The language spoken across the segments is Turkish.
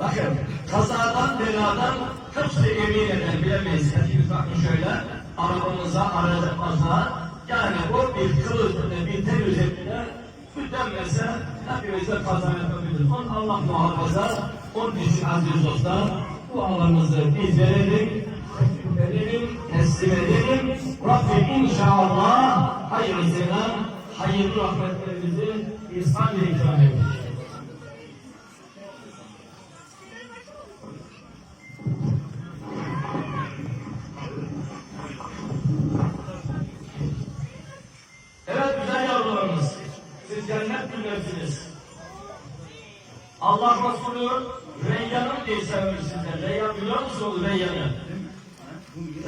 Bakın kazadan beladan hepsi emin eder bilemeyiz. Hepimiz bakın şöyle arabamıza aracımıza yani o bir kılıç bir tel üzerine tükenmese hepimize kaza yapabiliriz. Onun Allah muhafaza onun için aziz dostlar dualarımızı biz verelim verelim, teslim edelim. Rabbim inşallah hayırlısıyla hayırlı rahmetlerimizi ihsan ile ikram edecek. Resulü Reyyan'ı diye sevmiş sizler. Reyyan biliyor musunuz Reyyan'ı?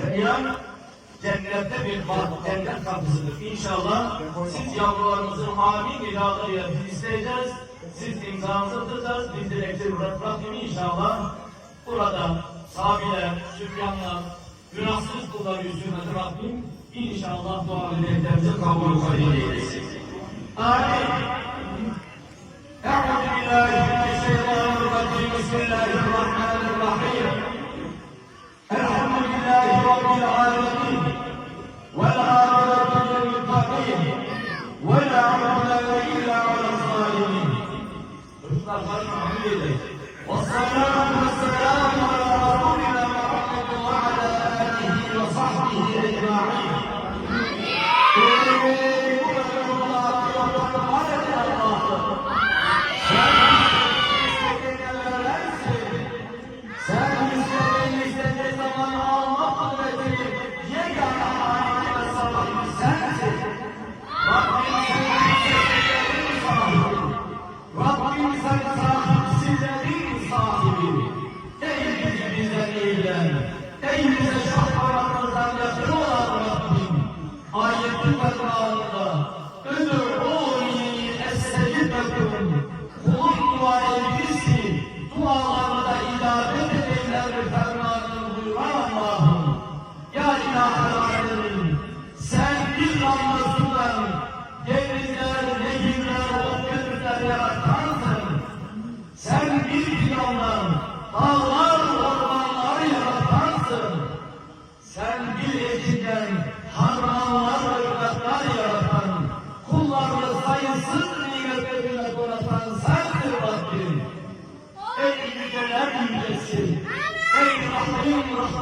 Reyyan cennette bir bak, cennet kapısıdır. İnşallah siz yavrularımızın amin ilalarıyla isteyeceğiz. Siz imzanızı atacağız. Biz dilekleri Rabbim inşallah burada sahabiler, sübyanlar, günahsız kullar yüzüne Rabbim inşallah dua dileklerimizi kabul eylesin. Amin. العالمين والعاقبة للمتقين ولا ey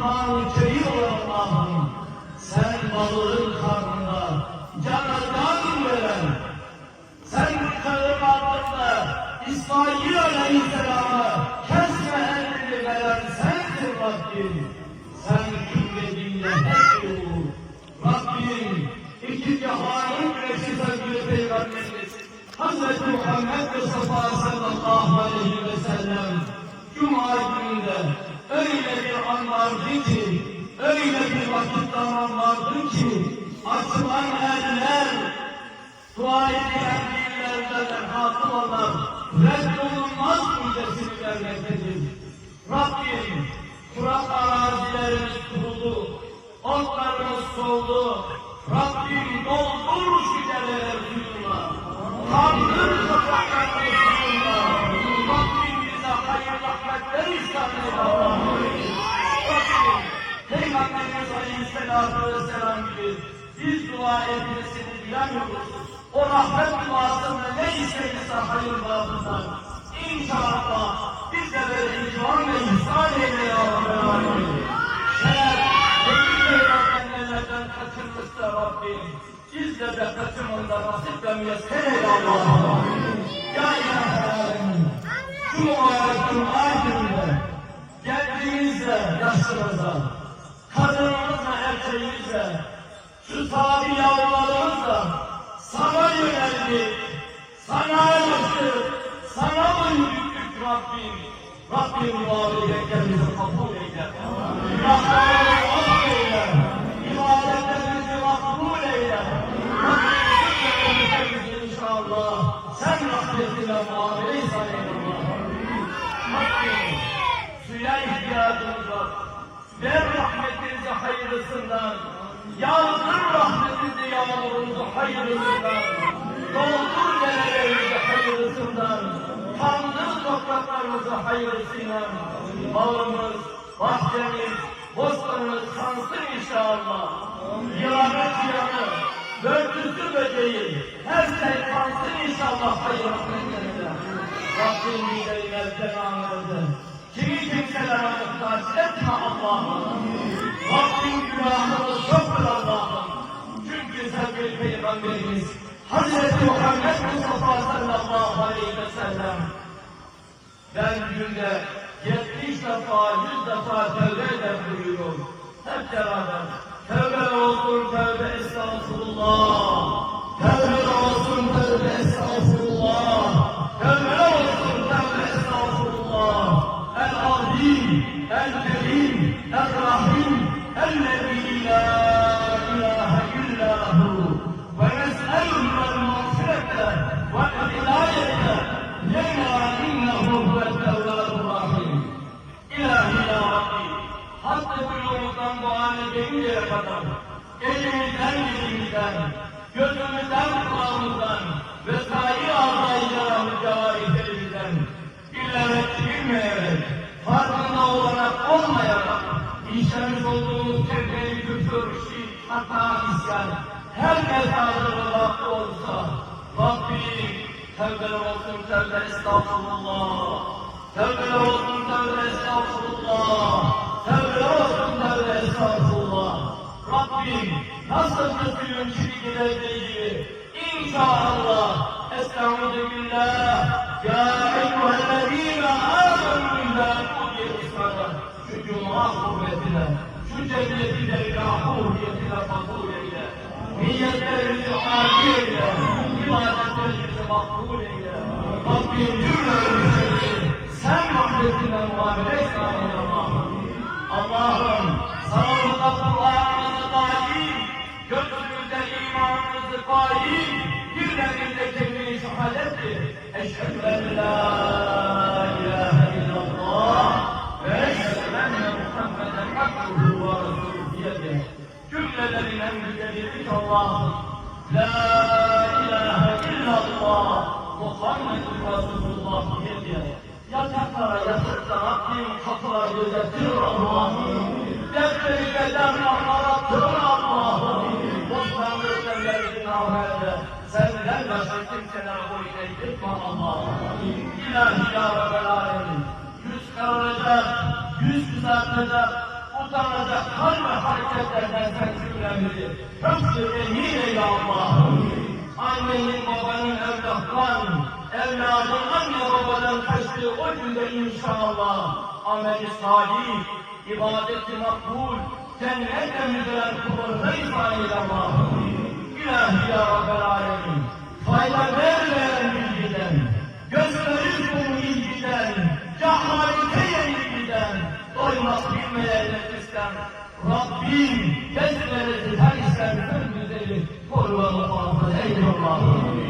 Kerim olan Allah'ım, sen balığın karnında cana can veren, sen kağıt altında İsmail Aleyhisselam'a kesme emrini veren sensin Rabbim. Sen hükmedinle hep yolu. Rabbim iki cihanın güneşi sevgili Peygamberimiz Hazreti Muhammed Mustafa sallallahu aleyhi ve sellem Cuma gününde öyle bir an vardı ki öyle bir vakit zaman vardı ki açılan eller dua edilen dillerden hatıl olan reddolunmaz müjdesini vermektedir. Rabbim kurak arazilerimiz kurudu, otlarımız soldu. Rabbim doldur şu dereler suyunla. Kaldır topraklarımız suyunla. Rabbim bize eyle Allah'ım. Rabbim Peygamberimiz Aleyhisselatü Vesselam gibi biz dua etmesini bilemiyoruz. O rahmet duasında ne isterse hayır. İnşallah biz de böyle ikram ve ihsan eyle ya Rabbi. Eğer bütün biz de de kaçırmanda nasip ve müyesser eyle Allah'ım. Şu mübarek gününde yaşlarınıza, kadınımızla erkeğimizle, şu tabi yavrularımızla sana yöneldik, sana alıştık, sana yürüdük Rabbim? Rabbim muhabbetlerimizi kabul eyle. Toprak topraklarımızı hayırlısıyla, malımız, bahçemiz, bostanımız sansın inşallah. Yılanı çıyanı, börtüsü böceği, her şey sansın inşallah hayır rahmetlerinde. Rabbim bize mevzeden anladı. Kimi kimselere muhtaç etme Allah'ım. Rabbim günahımız çoktur Allah'ım. Çünkü sevgili Peygamberimiz Hazreti Muhammed Mustafa sallallahu aleyhi ve sellem ben günde 70 defa, 100 defa tövbe eder buyuruyor. Hep beraber. Tövbe olsun tövbe estağfurullah. Tövbe olsun tövbe estağfurullah. Buyruğumuzdan bu hale gelinceye kadar, elimizden dilimizden, gözümüzden kulağımızdan ve sair ağzaylarımız cevarihlerimizden, bilerek bilmeyerek, farkında olarak olmayarak, işlemiş olduğumuz tevhid, küfür, şirk, hata, isyan, her mesajı vakti olsa, Rabbim, tevbe olsun tevbe estağfurullah. Tevbe olsun tevbe estağfurullah. Olsun tevbe estağfurullah. Rabbim nasıl çivi giderdiği gibi inşallah estağfurullah billah. Ya eyyühellezine amenu billah kudiye ısrara şu cuma kuvvetine şu cenneti de rahuriyetine kabul eyle. Niyetlerimizi âli eyle ibadetlerimizi makbul eyle Eşhedü en la ilahe illallah ve eşhedü enne Muhammeden abduhu Allah'ım. La ilahe illallah Muhammedun Resulullah diye diye. Yataklara Rabbim kapıları gözetir Allah'ım. Eğdirme Allah'ım. İlahi ya Rabbel Alemin. Yüz kavuracak, yüz utanacak hal ve hareketlerden sen cümlemizi. Hepsi emin eyle Allah'ım. Annenin babanın evlattan, evladın anne babadan kaçtığı o günde inşallah ameli salih, ibadeti makbul, cennette müdüren kullarına ifade eyle Allah'ım. İlahi ya Rabbel Alemin, fayda vermeyen Rabbim gezmeleri her işlerden güzeli koru ve muhafaza eyle Allah'ım.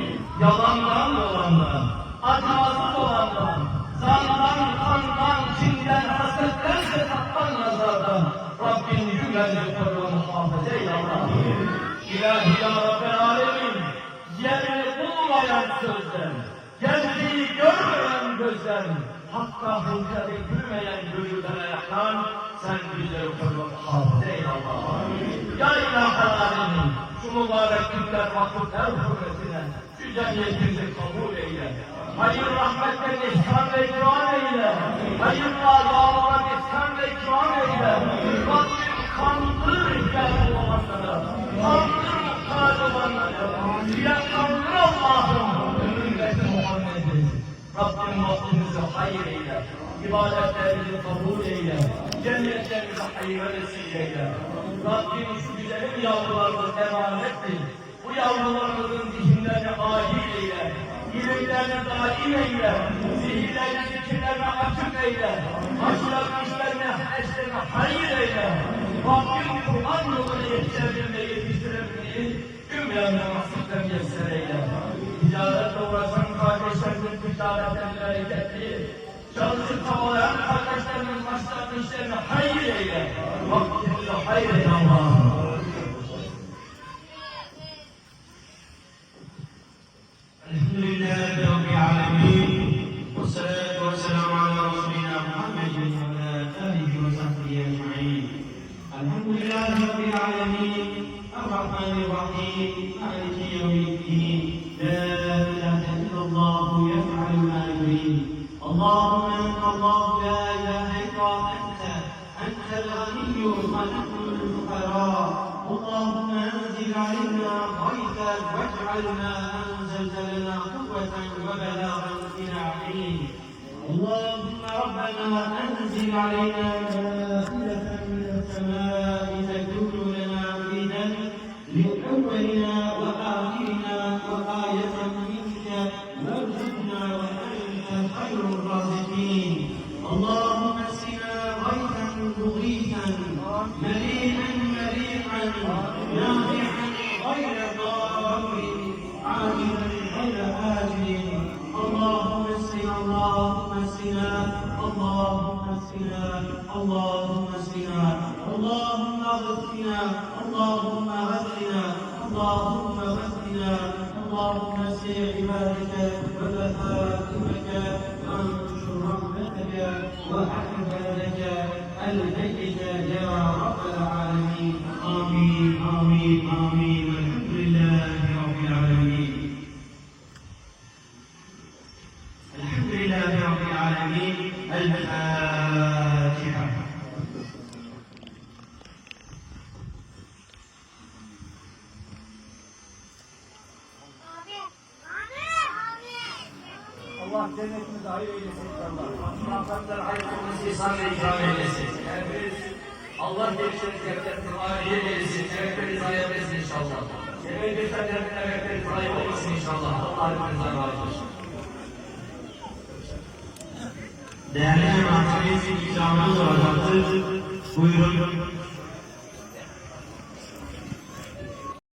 Yalandan dolandan, acımasız olandan, zandan, kandan, kinden, hasetten, fesattan, nazardan Rabbim cümlemizi koru ve muhafaza eyle Allah'ım. İlahi ya Rabbel Alemin, yerini bulmayan gerçeği gözden, hakka hınkârı gülmeyen gönülden ayaktan, sen bizleri koru ve muhafaza eyle Allah'ım. Ya İlahi Alemin, şu mübarek günler vakıflar hürmetine, şu cemiyetimizi kabul eyle. Hayır rahmetten ihsan ve ikram eyle. Hayırla yağmura ihsan ve ikram eyle. Rabbim kandır ihtiyacı ibadetlerimizi kabul eyle. Cennetlerimizi hayır vesile eyle. Rabbim şu güzelim yavrularımız emanettir. Bu yavrularımızın zihinlerini ahil eyle. İlimlerini daim eyle. Zihinlerini fikirlerini açık eyle. Kardeşlerimizin başlarının işlerine hayır eyle. Vaktimize hayır eyle Allah'ım. اللهم انت الله لا اله الا انت. انت الغني ونحن الفقراء. اللهم انزل علينا غيثا واجعلنا انزلت لنا قوة وبلاغا إلى حين اللهم ربنا انزل علينا مائده من السماء تكون لنا عيدا لأولنا اسقنا اللهم اسقنا اللهم اغثنا اللهم اغثنا اللهم اغثنا اللهم اسق عبادك وبهائمك وانشر رحمتك وحفظك البيت يا رب العالمين. آمين. آمين. آمين. Hayır olması ihsan ve ikram eylesin. Hepiniz Allah gelişiniz ceplerini ahiye eylesin. Emeklerinizi hayır eylesin inşallah. Yemeği gösterdiğiniz emeklerinizi hayır eylesin inşallah. Allah hepinizden razı olsun. Değerli cemaatimiz icabımız olacaktır. Buyurun